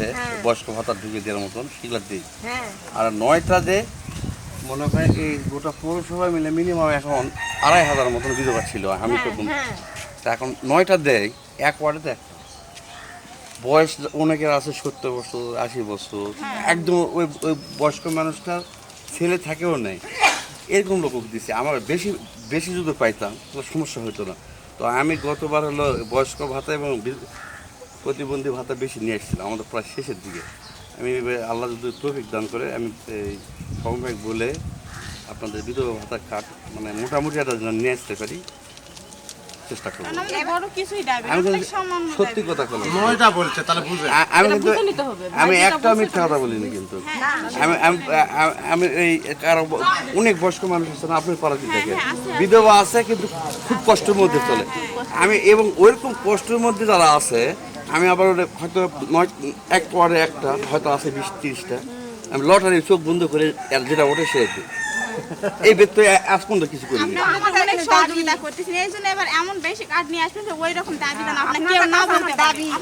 আছে বয়স্ক ভাতা ঢুকে দেওয়ার মতন সেগুলো দিই। হ্যাঁ। আর নয়টা যে মনে হয় এই গোটা পৌরসভা মিলে মিনিমাম এখন আড়াই হাজার মতন বিধবা ছিল আমি তো হ্যাঁ তা এখন নয়টা দেয় এক ওয়ার্ডে একটা। বয়স অনেকের আছে সত্তর বছর আশি বছর। একদম ওই ওই বয়স্ক মানুষটার ছেলে থাকেও নেই। এরকম লোক দিচ্ছে আমার বেশি বেশি যদি পাইতাম সমস্যা হতো না। তো আমি গতবার হলো বয়স্ক ভাতা এবং প্রতিবন্ধী ভাতা বেশি নিয়ে এসেছিলাম আমাদের প্রায় শেষের দিকে। আমি এবার আল্লাহ যদি তৌফিক দান করে আমি এই সমবায় বলে আপনাদের বিধবা ভাতা কাট মানে মোটামুটি একটা যেন নিয়ে আসতে পারি চেষ্টা করব। সত্যি কথা বলছে। তাহলে আমি কিন্তু আমি একটা মিথ্যা কথা বলিনি কিন্তু। আমি আমি- আমি- আমি এই কারও অনেক বয়স্ক মানুষ আছে না আপনি পাড়াতে দেখেন বিধবা আছে কিন্তু খুব কষ্টের মধ্যে চলে। আমি এবং ওইরকম কষ্টের মধ্যে যারা আছে আমি আবার ওটা হয়তো নয় এক পরে একটা হয়তো আছে বিশ তিরিশটা। আমি লটারি চোখ বন্ধ করে যেটা ওঠে সে। এই ব্যক্তি আজ পর্যন্ত কিছু করিনি। না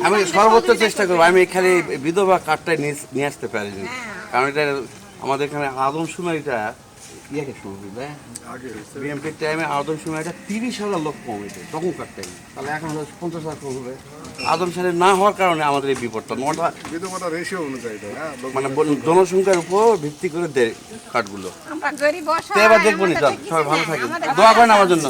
আমি সর্বোচ্চ চেষ্টা করব। আমি এখানে বিধবা কার্ডটাই নিয়ে নিয়ে আসতে পারিনি। কারণ এটা আমাদের এখানে আদম আদমশুমারিটা ইয়াকে শুরু করবে? বিএমপির টাইমে আদমশুমারিটা তিরিশ হাজার লোক কমেছে তখনকার টাইমে তাহলে এখন পঞ্চাশ হাজার কমবে আদমশুমারি না হওয়ার কারণে আমাদের এই বিপদটা নটা রেশিও অনুযায়ী হ্যাঁ মানে জনসংখ্যার উপর ভিত্তি করে দেয় কার্ডগুলো আমরা গরিব তো এবার দেখব নি চল সবাই ভালো থাকেন। দোয়া করেন আমার জন্য।